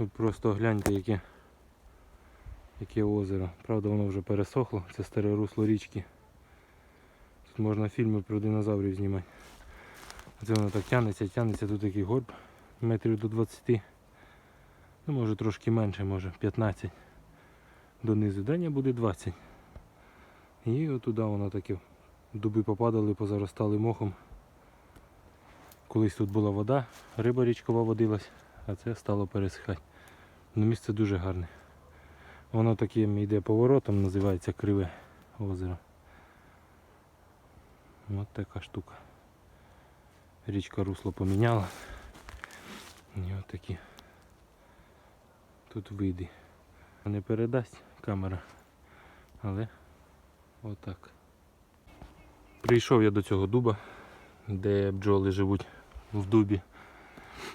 Ви просто гляньте, яке, яке озеро. Правда, воно вже пересохло, це старе русло річки. Тут можна фільми про динозаврів знімати. Це воно так тягнеться, тягнеться, тут такий горб метрів до 20. Ну, може трошки менше, може 15. Донизу дання буде 20. І отуди воно таке. Дуби попадали, позаростали мохом. Колись тут була вода, риба річкова водилась, а це стало пересихати. Ну, місце дуже гарне. Воно таким йде поворотом, називається Криве озеро. Ось така штука. Річка русло поміняла. І от такі тут види. Не передасть камера, але отак. Прийшов я до цього дуба, де бджоли живуть в дубі.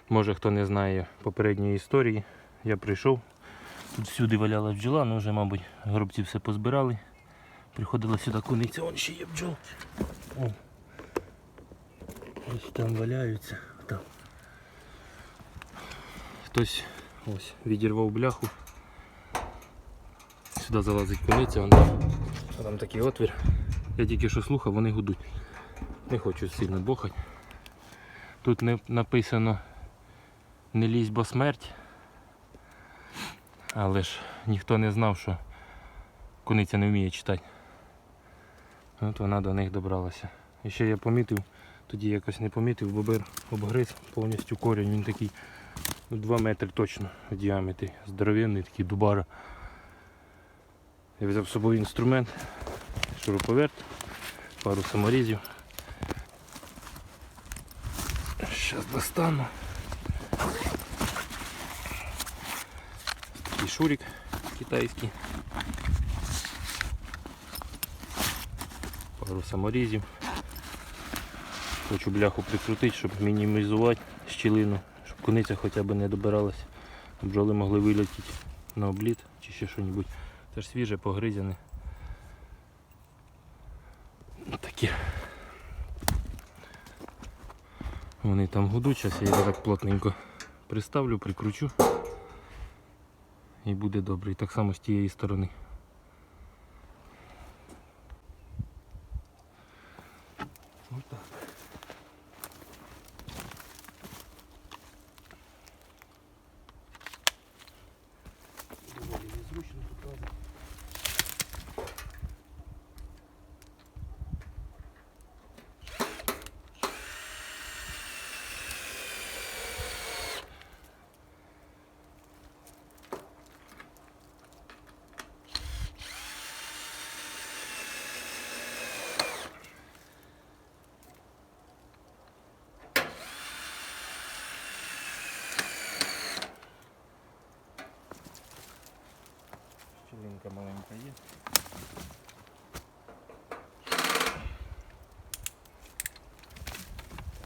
Може хто не знає попередньої історії. Я прийшов. Тут всюди валяла бджола, ну вже, мабуть, горобці все позбирали. Приходила сюди куниця, вон ще є бджоли. О. Ось там валяються. Там. Хтось ось відірвав бляху. Сюди залазить куниця, вон там, там такий отвір. Я тільки що слухав, вони гудуть. Не хочу сильно бохати. Тут не написано не лізь, бо смерть. Але ж ніхто не знав, що куниця не вміє читати. От вона до них добралася. І ще я помітив, тоді якось не помітив, бобер обгриз повністю корінь. Він такий 2 метри точно в діаметрі. Здоровенний, такий дубара. Я взяв з собою інструмент, шуруповерт, пару саморізів. Зараз достану. Такий шурик китайський. Пару саморізів. Хочу бляху прикрутити, щоб мінімізувати щілину, щоб куниця хоча б не добиралась. Бджоли могли вилетіти на обліт чи ще що-небудь. Це ж свіже, погризяне. Ну, Таке. Вони там гудуть, зараз я так плотненько приставлю, прикручу. І буде добре. І так само з тієї сторони. Ось Доволі Щілинка маленька є.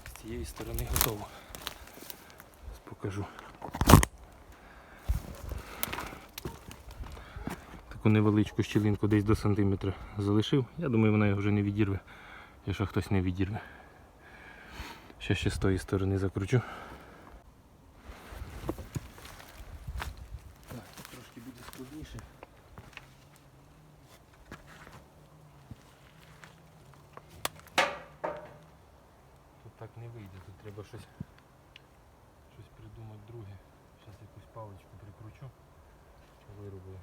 З цієї сторони готово. Зараз покажу. Таку невеличку щілинку десь до сантиметра залишив. Я думаю, вона його вже не відірве, якщо хтось не відірве. Ще ще з тої сторони закручу. Так, трошки буде складніше. Так не вийде, тут треба щось, щось придумати друге. Зараз якусь паличку прикручу, вирублю.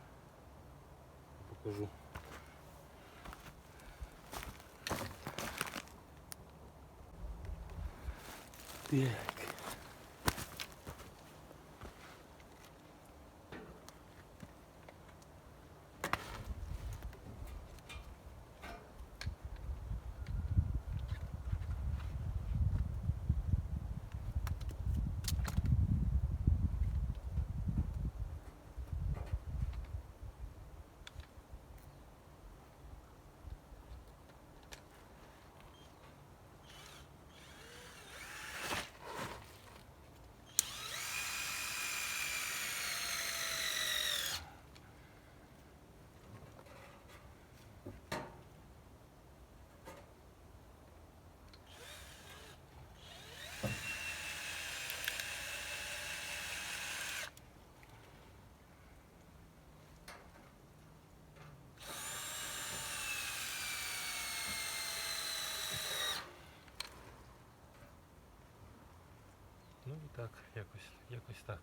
Покажу. Так. Так, якось, якось так.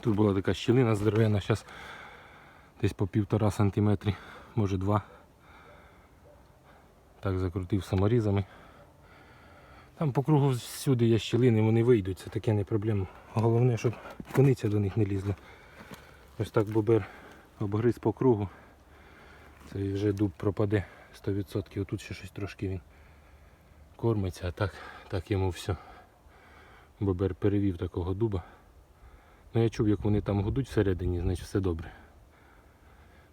Тут була така щілина здоровенна, зараз десь по півтора сантиметрі, може два. Так закрутив саморізами. Там по кругу всюди є щілини, вони вийдуть, це таке не проблема. Головне, щоб кониця до них не лізла. Ось так бобер обгриз по кругу. Це вже дуб пропаде 100%. Тут ще щось трошки він кормиться, а так, так йому все. Бобер перевів такого дуба. Ну я чув, як вони там гудуть всередині, значить все добре.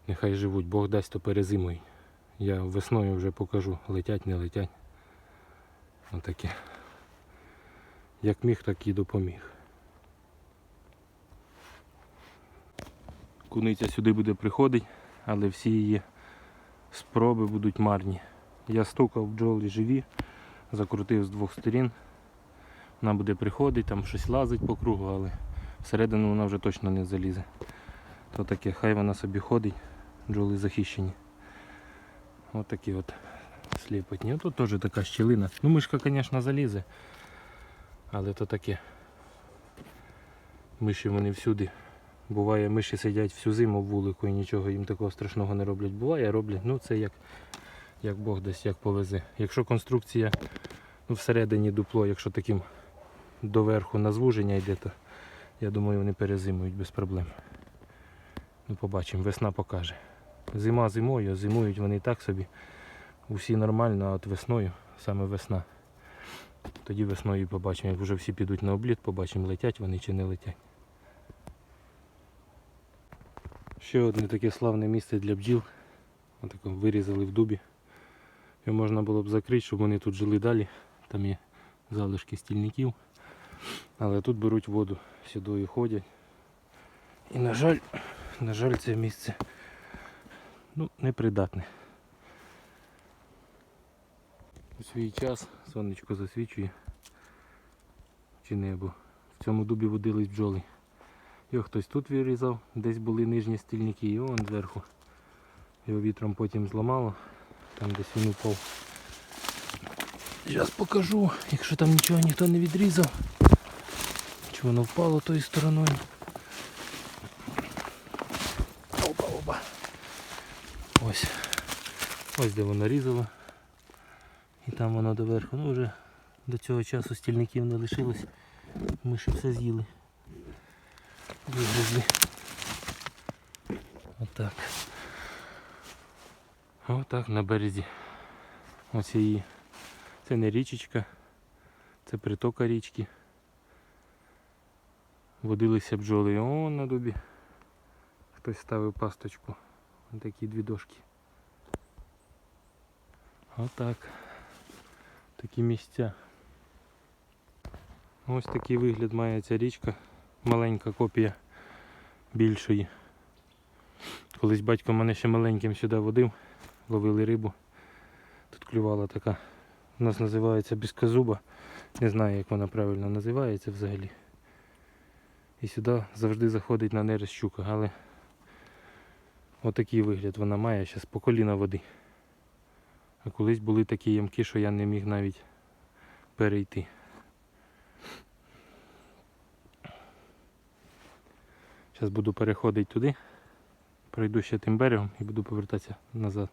Нехай живуть, Бог дасть, то перезимують. Я весною вже покажу, летять, не летять. Отаке. Як міг, так і допоміг. Куниця сюди буде приходити, але всі її спроби будуть марні. Я стукав бджоли живі, закрутив з двох сторін. Вона буде приходити, там щось лазить по кругу, але всередину вона вже точно не залізе. То таке, хай вона собі ходить, бджоли захищені. Ось такі от сліпотні. Тут теж така щілина. Ну мишка, звісно, залізе. Але то таке. Миші вони всюди. Буває, миші сидять всю зиму в вулику і нічого їм такого страшного не роблять. Буває, роблять. Ну це як, як Бог дасть, як повезе. Якщо конструкція ну, всередині дупло, якщо таким доверху на звуження йде, то я думаю вони перезимують без проблем. Ну побачимо, весна покаже. Зима зимою, зимують вони і так собі. Усі нормально, а от весною, саме весна. Тоді весною побачимо, як вже всі підуть на обліт, побачимо, летять вони чи не летять. Ще одне таке славне місце для бджіл. Отако вирізали в дубі. Його можна було б закрити, щоб вони тут жили далі. Там є залишки стільників. Але тут беруть воду, сюди ходять. І на жаль, на жаль, це місце ну, непридатне. У свій час сонечко засвічує чи небо. В цьому дубі водились бджоли. Його хтось тут вирізав, десь були нижні стільники і он зверху. Його вітром потім зламало, там десь він упав. Зараз покажу, якщо там нічого ніхто не відрізав. Чи воно впало тою стороною. Опа, опа. Ось. Ось де воно різало. І там воно доверху. Ну вже до цього часу стільників не лишилось. Миші все з'їли. Вигризли. Отак. Отак на березі. Ось її. Це не річечка, це притока річки. Водилися бджоли он на дубі. Хтось ставив пасточку. Ось такі дві дошки. Отак. Такі місця. Ось такий вигляд має ця річка. Маленька копія більшої. Колись батько мене ще маленьким сюди водив, ловили рибу. Тут клювала така. У нас називається біскозуба. Не знаю як вона правильно називається взагалі. І сюди завжди заходить на нерест щука, але отакий вигляд вона має, зараз по коліна води. А колись були такі ямки, що я не міг навіть перейти. Зараз буду переходити туди, пройду ще тим берегом і буду повертатися назад.